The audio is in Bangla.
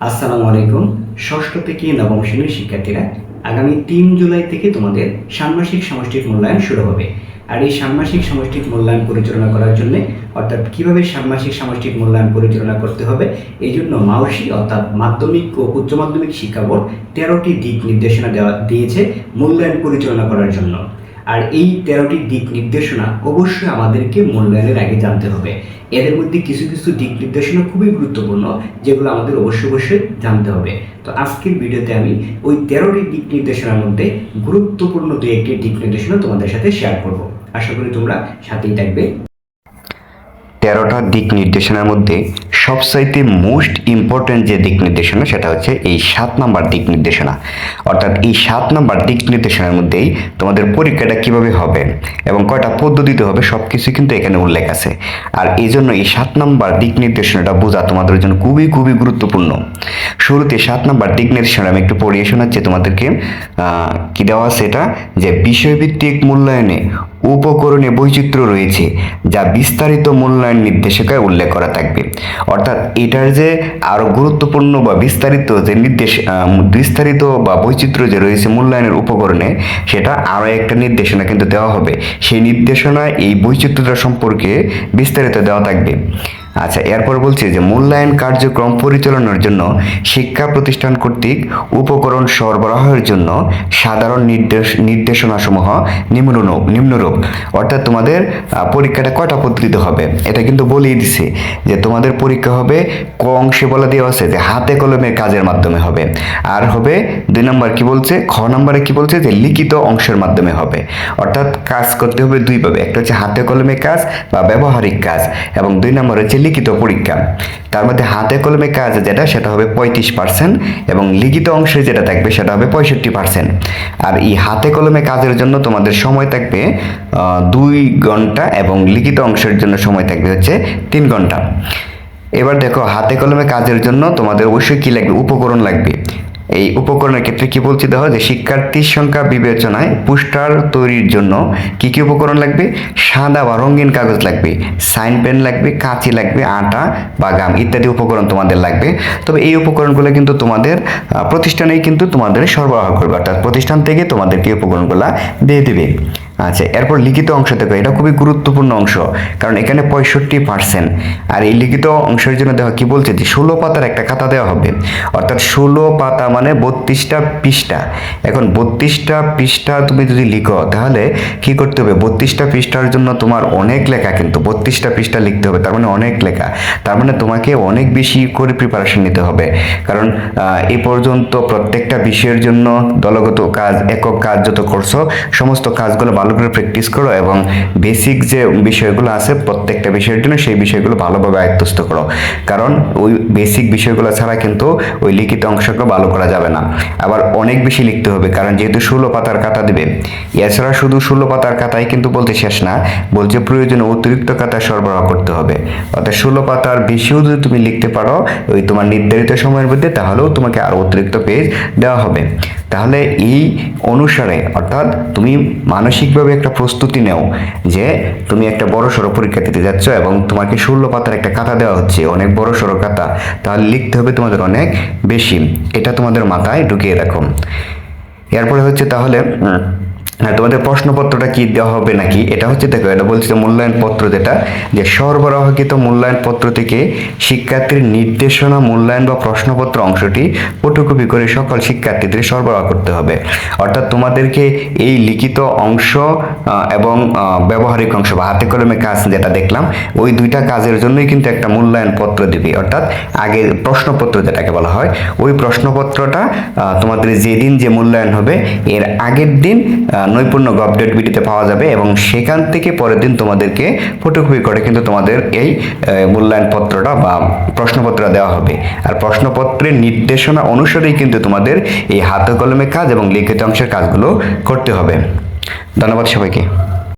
আসসালামু আলাইকুম। ষষ্ঠ থেকে নবম শ্রেণির শিক্ষার্থীরা আগামী তিন জুলাই থেকে তোমাদের ষান্মাসিক সামষ্টিক মূল্যায়ন শুরু হবে। আর এই ষান্মাসিক সামষ্টিক মূল্যায়ন পরিচালনা করার জন্য অর্থাৎ কীভাবে ষান্মাসিক সামষ্টিক মূল্যায়ন পরিচালনা করতে হবে, এই জন্য মাওসি অর্থাৎ মাধ্যমিক ও উচ্চ মাধ্যমিক শিক্ষা বোর্ড তেরোটি দিক নির্দেশনা দেওয়া দিয়েছে মূল্যায়ন পরিচালনা করার জন্য। আর এই তেরোটি দিক নির্দেশনা অবশ্যই আমাদেরকে মূল্যায়নের আগে জানতে হবে। এদের মধ্যে কিছু কিছু দিক নির্দেশনা খুবই গুরুত্বপূর্ণ, যেগুলো আমাদের অবশ্যই অবশ্যই জানতে হবে। তো আজকের ভিডিওতে আমি ওই তেরোটি দিক নির্দেশনার মধ্যে গুরুত্বপূর্ণ দু একটি দিক নির্দেশনা তোমাদের সাথে শেয়ার করব। আশা করি তোমরা সাথেই থাকবে। তেরোটা দিক নির্দেশনার মধ্যে সবচাইতে মোস্ট ইম্পর্ট্যান্ট যে দিক নির্দেশনা সেটা হচ্ছে এই সাত নাম্বার দিক নির্দেশনা। অর্থাৎ এই সাত নাম্বার দিক নির্দেশনার মধ্যেই তোমাদের পরীক্ষাটা কীভাবে হবে এবং কয়টা পদ্ধতিতে হবে সব কিছু কিন্তু এখানে উল্লেখ আছে। আর এই জন্য এই সাত নাম্বার দিক নির্দেশনাটা বোঝা তোমাদের জন্য খুবই খুবই গুরুত্বপূর্ণ। শুরুতে সাত নাম্বার দিক নির্দেশনা আমি একটু পড়িয়ে শোনাচ্ছি তোমাদেরকে। কি দেওয়া আছে এটা? যে বিষয়ভিত্তিক মূল্যায়নে উপকরণে বৈচিত্র্য রয়েছে, যা বিস্তারিত মূল্যায়ন নির্দেশিকায় উল্লেখ করা থাকবে। অর্থাৎ এটার যে আরও গুরুত্বপূর্ণ বা বিস্তারিত যে নির্দেশ বিস্তারিত বা বৈচিত্র্য যে রয়েছে মূল্যায়নের উপকরণে, সেটা আরও একটা নির্দেশনা কিন্তু দেওয়া হবে। সেই নির্দেশনায় এই বৈচিত্র্যটা সম্পর্কে বিস্তারিত দেওয়া থাকবে। আচ্ছা এরপর বলছে যে মূল্যায়ন কার্যক্রম পরিচালনার জন্য শিক্ষা প্রতিষ্ঠান কর্তৃক উপকরণ সরবরাহের জন্য সাধারণ নির্দেশ, নির্দেশনাসমূহ নিম্নরূপ নিম্নরূপ। অর্থাৎ তোমাদের পরীক্ষাটা কয়টা পদ্ধতিতে হবে? এটা কিন্তু বলেই দিছে যে তোমাদের পরীক্ষা হবে ক অংশে বলা দেওয়া আছে যে হাতে কলমে কাজের মাধ্যমে হবে। আর হবে দুই নম্বর কি বলছে? খ নম্বরে কি বলছে যে লিখিত অংশের মাধ্যমে হবে। অর্থাৎ কাজ করতে হবে দুইভাবে। একটা হচ্ছে হাতে কলমে কাজ বা ব্যবহারিক কাজ এবং দুই নম্বর হচ্ছে লিখিত পরীক্ষা। তার মধ্যে হাতে কলমে কাজ যেটা, সেটা হবে পঁয়ত্রিশ পার্সেন্ট এবং লিখিত অংশে যেটা থাকবে, সেটা হবে পঁয়ষট্টি পার্সেন্ট আর এই হাতে কলমে কাজের জন্য তোমাদের সময় থাকবে দুই ঘণ্টা এবং লিখিত অংশের জন্য সময় থাকবে হচ্ছে তিন ঘণ্টা। এবার দেখো, হাতে কলমে কাজের জন্য তোমাদের অবশ্যই কী লাগবে? উপকরণ লাগবে। এই উপকরণের ক্ষেত্রে কি বলছি দেখো যে শিক্ষার্থীর সংখ্যা বিবেচনায় পোস্টার তৈরির জন্য কি কি উপকরণ লাগবে? সাদা বা রঙিন কাগজ লাগবে, সাইন পেন লাগবে, কাঁচি লাগবে, আটা বা গাম ইত্যাদি উপকরণ তোমাদের লাগবে। তবে এই উপকরণগুলো কিন্তু তোমাদের প্রতিষ্ঠানেই কিন্তু তোমাদের সরবরাহ করবে। অর্থাৎ প্রতিষ্ঠান থেকে তোমাদেরকে উপকরণগুলো দিয়ে দেবে। আচ্ছা এরপর লিখিত অংশ দেখো, এটা খুবই গুরুত্বপূর্ণ অংশ, কারণ এখানে পঁয়ষট্টি পার্সেন্ট আর এই লিখিত অংশের জন্য দেখো কি বলছে যে ষোলো পাতার একটা খাতা দেওয়া হবে, অর্থাৎ ষোলো পাতা মানে বত্রিশটা পৃষ্ঠা। এখন বত্রিশটা পৃষ্ঠা তুমি যদি লিখো, তাহলে কি করতে হবে? বত্রিশটা পৃষ্ঠার জন্য তোমার অনেক লেখা কিন্তু, বত্রিশটা পৃষ্ঠা লিখতে হবে, তার মানে অনেক লেখা। তার মানে তোমাকে অনেক বেশি করে প্রিপারেশন নিতে হবে, কারণ এ পর্যন্ত প্রত্যেকটা বিষয়ের জন্য দলগত কাজ, একক কাজ যত করছ, সমস্ত কাজগুলো ভালো করে প্র্যাকটিস করো এবং বেসিক যে বিষয়গুলো আছে, প্রত্যেকটা বিষয়ের জন্য সেই বিষয়গুলো ভালোভাবে আয়ত্তস্থ করো। কারণ ওই বেসিক বিষয়গুলো ছাড়া কিন্তু ওই লিখিত অংশকে ভালো করা যাবে না। আবার অনেক বেশি লিখতে হবে, কারণ যেহেতু ষোলো পাতার কাতা দেবে, এছাড়া শুধু ষোলো পাতার কাতাই কিন্তু বলতে শেষ না, বলছে প্রয়োজনে অতিরিক্ত কাতা সরবরাহ করতে হবে। অর্থাৎ ষোলো পাতার বেশিও যদি তুমি লিখতে পারো, ওই তোমার নির্ধারিত সময়ের মধ্যে, তাহলেও তোমাকে আরও অতিরিক্ত পেজ দেওয়া হবে। তাহলে এই অনুসারে, অর্থাৎ তুমি মানসিকভাবে একটা প্রস্তুতি নেও যে তুমি একটা বড় সড়ো পরীক্ষা দিতে যাচ্ছ এবং তোমাকে ষোলো পাতার একটা খাতা দেওয়া হচ্ছে, অনেক বড় সড়ো খাতা। তাহলে লিখতে হবে তোমাদের অনেক বেশি। এটা তোমাদের মাথায় ঢুকিয়ে রাখো এরপরে হচ্ছে তাহলে হ্যাঁ তোমাদের প্রশ্নপত্রটা কি দেওয়া হবে নাকি? এটা হচ্ছে দেখো, এটা বলছি যে মূল্যায়ন পত্র যেটা, যে সরবরাহকৃত মূল্যায়ন পত্র থেকে শিক্ষার্থীর নির্দেশনা, মূল্যায়ন বা প্রশ্নপত্র অংশটি ফটোকপি করে সকল শিক্ষার্থীদের সরবরাহ করতে হবে। অর্থাৎ তোমাদেরকে এই লিখিত অংশ এবং ব্যবহারিক অংশ বা হাতে কলমে কাজ যেটা দেখলাম, ওই দুইটা কাজের জন্যই কিন্তু একটা মূল্যায়ন পত্র দিবে। অর্থাৎ আগে প্রশ্নপত্র যেটাকে বলা হয়, ওই প্রশ্নপত্রটা তোমাদের যেদিন যে মূল্যায়ন হবে, এর আগের দিন নৈপুণ্য আপডেট বিডিতে পাওয়া যাবে এবং সেখান থেকে পরের দিন তোমাদেরকে ফটোকপি করে কিন্তু তোমাদের এই মূল্যায়নপত্রটা মূল্যায়ন পত্রটা বা প্রশ্নপত্রটা দেওয়া হবে। আর প্রশ্নপত্রের নির্দেশনা অনুসারেই কিন্তু তোমাদের এই হাতে কলমে কাজ এবং লিখিত অংশের কাজগুলো করতে হবে। ধন্যবাদ সবাইকে।